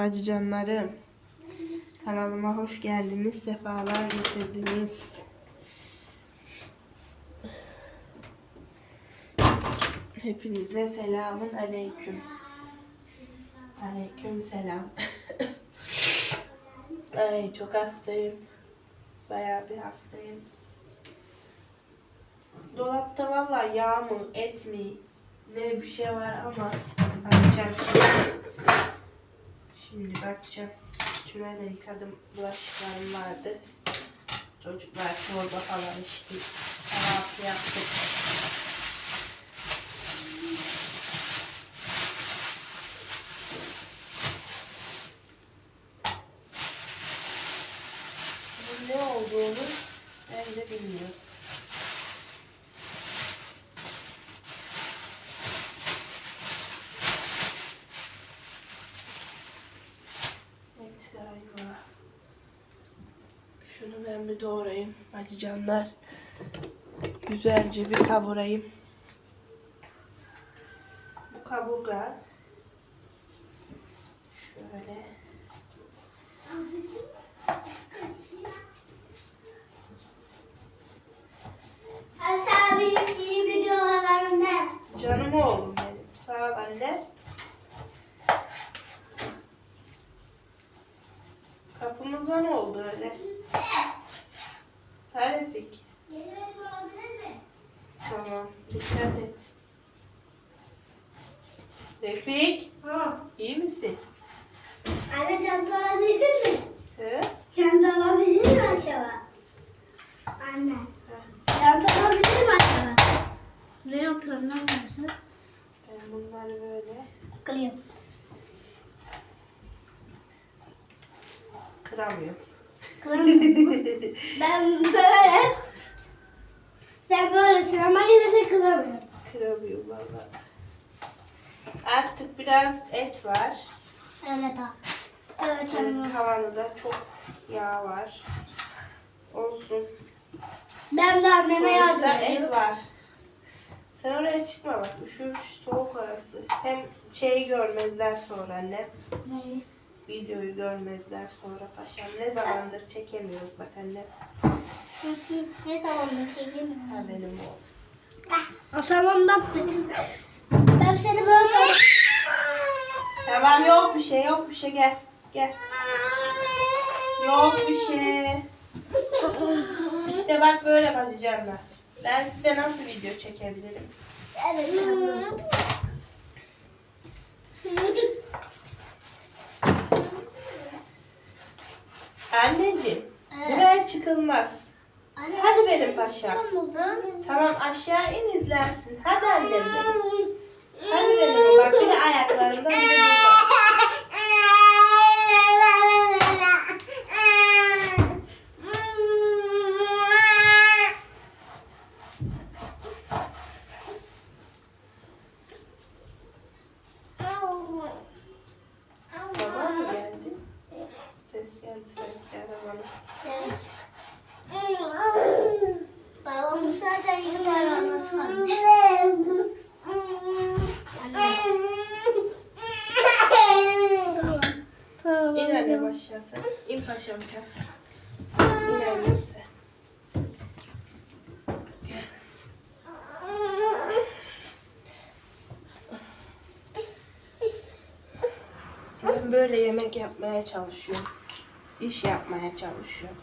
Bacı canlarım. Kanalıma hoş geldiniz. Sefalar getirdiniz. Hepinize selamun aleyküm. Aleyküm selam. Ay çok hastayım. Bayağı bir hastayım. Dolapta valla yağ mı, et mi, ne bir şey var ama bakacağım şimdi. Bakacağım. Şuraya da yıkadım. Bulaşıklarım vardı. Çocuklar çorba falan içti. Kahvaltı yaptık. Bunun ne olduğunu ben de bilmiyorum. Evet galiba. Şunu ben bir doğrayayım. Hadi canlar. Güzelce bir kavurayım. Bu kaburga. Şöyle. Hasan abi iyi videolarında. Canım oğlum benim. Sağ ol anne. Kapımıza ne oldu öyle? Ha Refik. Yeni olabilir mi? Tamam. Dikkat et. Refik. Ha. iyi misin? Anne çanta alabilir mi? He? Çanta alabilir mi acaba? Anne. He. Çanta alabilir mi acaba? Ne yapıyorsun lan nasıl? Ben bunları böyle Kılıyorum. kıramıyorum. Kılamıyorum. ben böyle. Sen böylesin ama yine de kılamıyorum. Kıramıyorum valla. Artık biraz et var. Evet ha. Evet canım. Kavanada çok yağ var. Olsun. Ben de anneme yardım Sonuçta et ediyorum. var. Sen oraya çıkma bak. Üşür soğuk orası. Hem şeyi görmezler sonra anne. Neyi? Videoyu görmezler sonra paşam. Ne zamandır çekemiyoruz bak anne. Ne zaman çekeyim? Ha benim o. O zaman baktık. Ben seni böyle... Tamam yok bir şey yok bir şey gel. Gel. Yok bir şey. İşte bak böyle bacıcanlar. Ben size nasıl video çekebilirim? Evet. Anneciğim Evet. buraya çıkılmaz. Anne, Hadi ben benim paşam. Tamam aşağı in izlersin. Hadi annem benim. Hadi benim. Bak bir de ayaklarımda bir de burada. Baba mı geldi? Sanki arabanın. Evet. Babam zaten yıllar anası varmış. İn annem aşağı sen. İn paşam sen. Annem sen. Ben böyle yemek yapmaya çalışıyorum. İş yapmaya çalışıyorum.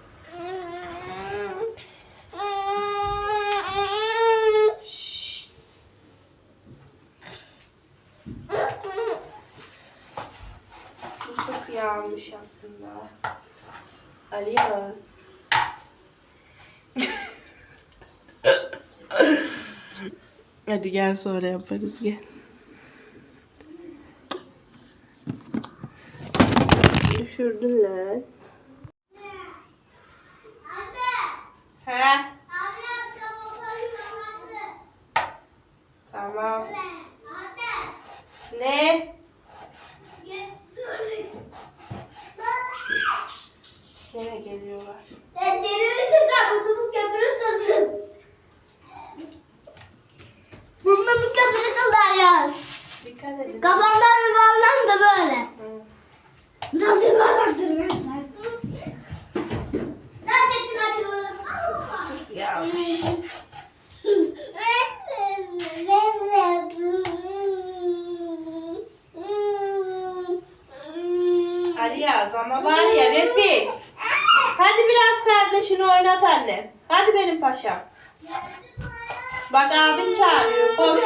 Şşş. Bu sık yağmış aslında. Aliyaz. Hadi gel sonra yaparız gel. Düşürdün lan. He? Tamam. Ne? Yine geliyorlar. Sen deli misin sen? Bu köprü kıldın. Bunda bu köprü. Dikkat edin. Kafamdan yuvarlan da böyle. Hı. Nasıl bağlandın lan sen? Neredesin açılın? Ya. Yaz ama var ya Refik. Hadi biraz kardeşini oynat anne. Hadi benim paşam. Bak abin çağırıyor. Koş.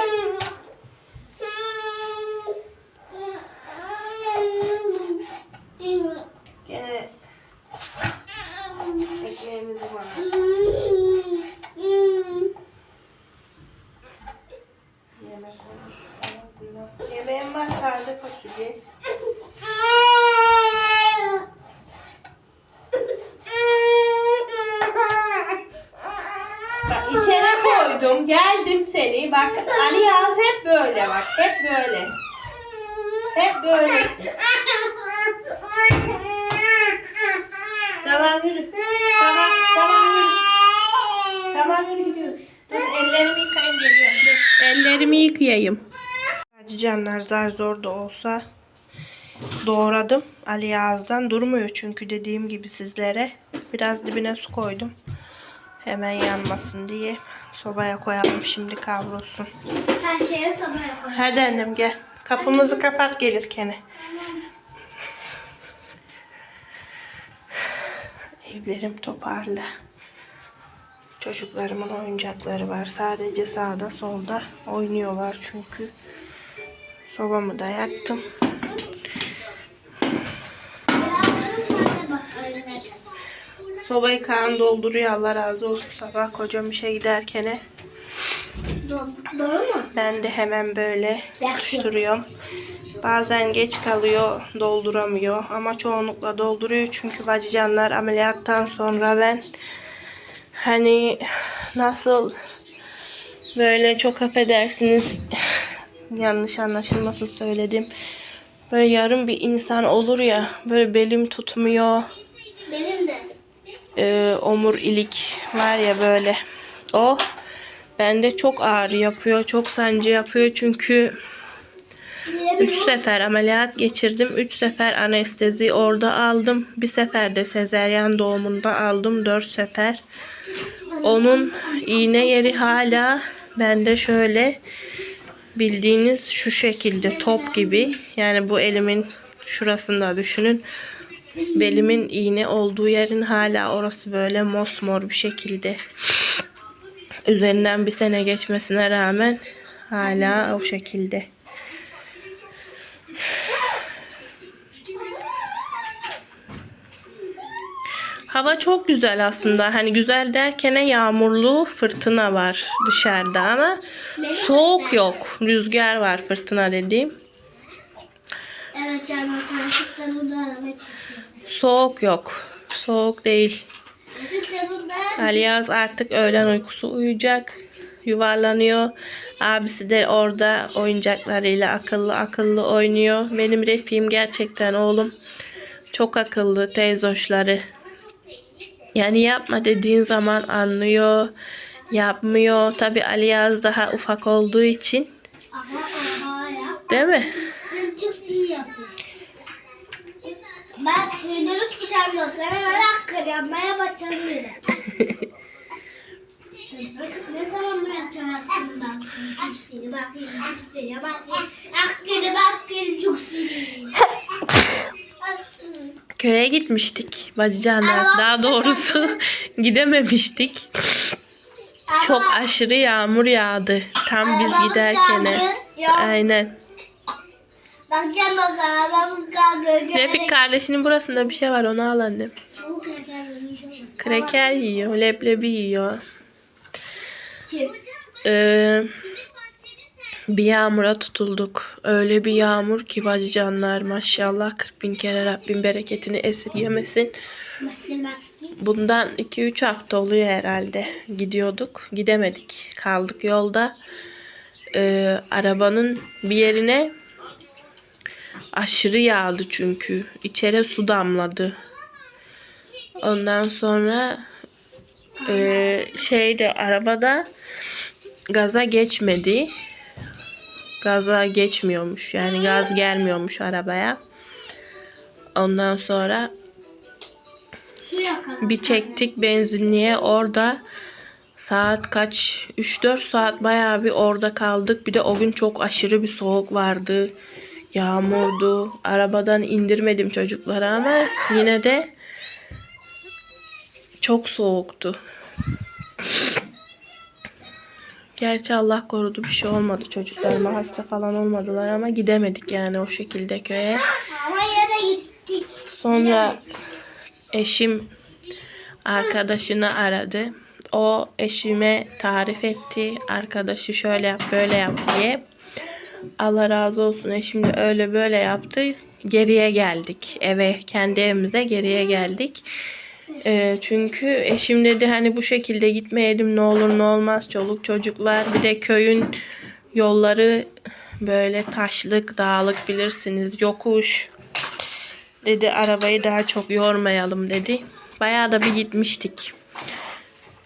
Gene ekmeğimizi var. Yemek azından. Yemeğim var taze fasulye. Bak içeri koydum. Geldim seni. Bak Ali Yaz hep böyle bak. Hep böyle. Hep böylesin. Tamam yürü. Tamam tamam yürü. Tamam yürü gidiyoruz. Ellerimi yıkayayım geliyorum. Ellerimi yıkayayım. Hacı canlar zar zor da olsa doğradım. Ali Yaz'dan durmuyor çünkü dediğim gibi sizlere. Biraz dibine su koydum. Hemen yanmasın diye. Sobaya koyalım şimdi kavrulsun. Her şeye sobaya koy. Hadi annem gel. Kapımızı kapat gelirken. Evlerim toparlı. Çocuklarımın oyuncakları var. Sadece sağda solda oynuyorlar çünkü. Sobamı da yaktım. Sobayı kan dolduruyor Allah razı olsun sabah kocam işe giderken. Doğru mu? Ben de hemen böyle tutuşturuyorum. Bazen geç kalıyor, dolduramıyor ama çoğunlukla dolduruyor çünkü bacıcanlar ameliyattan sonra ben hani nasıl böyle çok affedersiniz yanlış anlaşılmasın söyledim. Böyle yarım bir insan olur ya böyle belim tutmuyor Benim. E, omurilik var ya böyle. O bende çok ağrı yapıyor, çok sancı yapıyor çünkü 3 sefer ameliyat geçirdim. 3 sefer anestezi orada aldım. Bir sefer de sezeryan doğumunda aldım. 4 sefer. Onun iğne yeri hala bende şöyle bildiğiniz şu şekilde top gibi. Yani bu elimin şurasında düşünün. Belimin iğne olduğu yerin hala orası böyle mosmor bir şekilde. Üzerinden bir sene geçmesine rağmen hala o şekilde. Hava çok güzel aslında. Hani güzel derken yağmurlu fırtına var dışarıda ama soğuk yok. Rüzgar var fırtına dediğim. Evet canım sen çıktı burada araba çıkıyor. Soğuk yok. Soğuk değil. Aliyaz artık öğlen uykusu uyuyacak. Yuvarlanıyor. Abisi de orada oyuncaklarıyla akıllı akıllı oynuyor. Benim Refik'im gerçekten oğlum çok akıllı teyzoşları. Yani yapma dediğin zaman anlıyor. Yapmıyor. Tabi Aliyaz daha ufak olduğu için. Değil mi? Çok iyi yapıyorsun. Ben kuyruğunu tutacağım sana merak yapmaya başladım ne zaman bırakacaksın aklını bak çok seni bakayım çok seni bakayım aklını bakayım çok seni. Köye gitmiştik bacıcanlar. Daha doğrusu gidememiştik. Çok aşırı yağmur yağdı. Tam biz giderken. Aynen. Bakacağım o zaman arabamız kaldı. Refik kardeşinin burasında bir şey var onu al annem. Çok kraker yemiş. Kreker yiyor, leblebi yiyor. Kim? Ee, bir yağmura tutulduk. Öyle bir yağmur ki bacıcanlar maşallah 40 bin kere Rabbim bereketini esirgemesin. Bundan 2-3 hafta oluyor herhalde. Gidiyorduk. Gidemedik. Kaldık yolda. Ee, arabanın bir yerine aşırı yağdı çünkü. İçeri su damladı. Ondan sonra e, şeyde arabada gaza geçmedi. Gaza geçmiyormuş. Yani gaz gelmiyormuş arabaya. Ondan sonra bir çektik benzinliğe orada saat kaç 3-4 saat bayağı bir orada kaldık. Bir de o gün çok aşırı bir soğuk vardı. Yağmurdu. Arabadan indirmedim çocukları ama yine de çok soğuktu. Gerçi Allah korudu bir şey olmadı çocuklarıma hasta falan olmadılar ama gidemedik yani o şekilde köye. Sonra eşim arkadaşını aradı. O eşime tarif etti. Arkadaşı şöyle yap böyle yap diye. Allah razı olsun eşim de öyle böyle yaptı. Geriye geldik. Eve kendi evimize geriye geldik. Ee, çünkü eşim dedi hani bu şekilde gitmeyelim ne olur ne olmaz çoluk çocuklar bir de köyün yolları böyle taşlık dağlık bilirsiniz yokuş dedi arabayı daha çok yormayalım dedi. Bayağı da bir gitmiştik.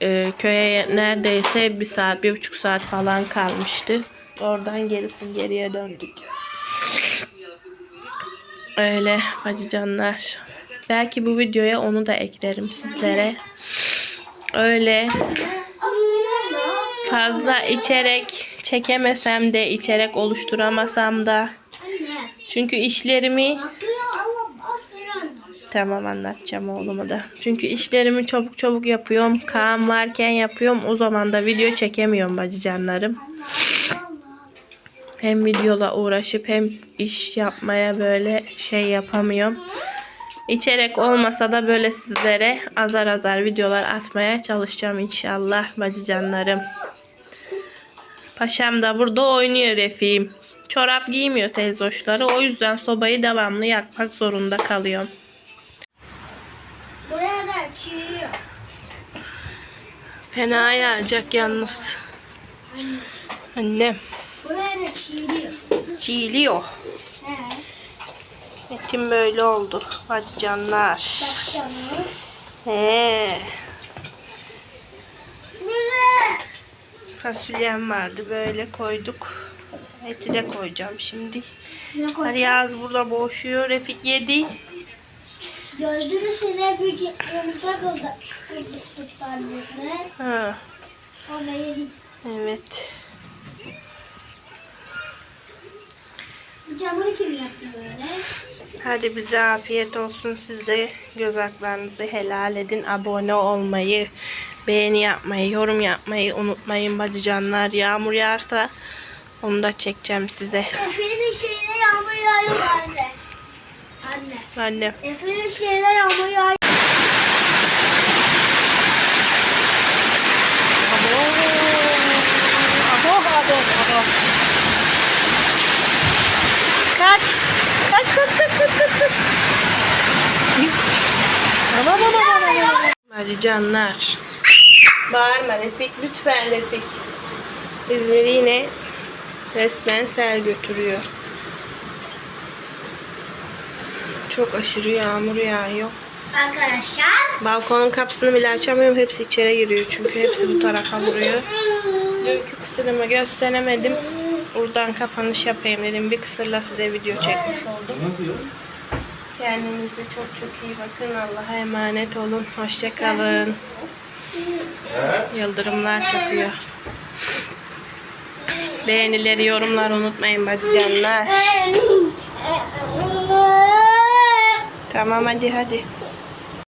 Ee, köye neredeyse bir saat, bir buçuk saat falan kalmıştı. Oradan gerisi geriye döndük. Öyle bacıcanlar. Belki bu videoya onu da eklerim sizlere. Öyle fazla içerek çekemesem de içerek oluşturamasam da çünkü işlerimi. Tamam anlatacağım oğluma da. Çünkü işlerimi çabuk çabuk yapıyorum. Kaan varken yapıyorum. O zaman da video çekemiyorum bacıcanlarım. Hem videola uğraşıp hem iş yapmaya böyle şey yapamıyorum. İçerek olmasa da böyle sizlere azar azar videolar atmaya çalışacağım inşallah bacıcanlarım. Paşam da burada oynuyor Refik'im. Çorap giymiyor teyzoşları. O yüzden sobayı devamlı yakmak zorunda kalıyorum. Buraya da çiğliyor. Fena yağacak yalnız. Anne. Annem Buraya da çiğliyor. çiğliyor. He. Etim böyle oldu. Hadi canlar. Bak canım. He. Nereye? Fasulyem vardı böyle koyduk. Eti de koyacağım şimdi. Ali Yağız burada boğuşuyor. Refik yedi. Gördünüz mü kıldı. Kıldı annesi. Ha, evet. Bu camını kim yaptı böyle? Hadi bize afiyet olsun. Siz de göz haklarınızı helal edin. Abone olmayı, beğeni yapmayı, yorum yapmayı unutmayın bacıcanlar. Yağmur yağarsa onu da çekeceğim size. Efe'nin şeyine yağmur yağıyor anne. Anne. Annem. Efe'nin şeyine yağmur yağıyor. Abo, abo, abo. Kaç. Kaç, kaç, kaç, kaç, kaç, kaç. Baba, baba, baba, baba. Hadi canlar. Bağırma Refik, lütfen Refik. İzmir'i yine resmen sel götürüyor. Çok aşırı yağmur yağıyor. Arkadaşlar. Balkonun kapısını bile açamıyorum. Hepsi içeri giriyor çünkü hepsi bu tarafa vuruyor. Dünkü kısırımı gösteremedim. Buradan kapanış yapayım dedim. Bir kısırla size video çekmiş oldum. Kendinize çok çok iyi bakın. Allah'a emanet olun. Hoşçakalın. Yıldırımlar çakıyor. Beğenileri, yorumlar unutmayın bacıcanlar. Tamam hadi hadi.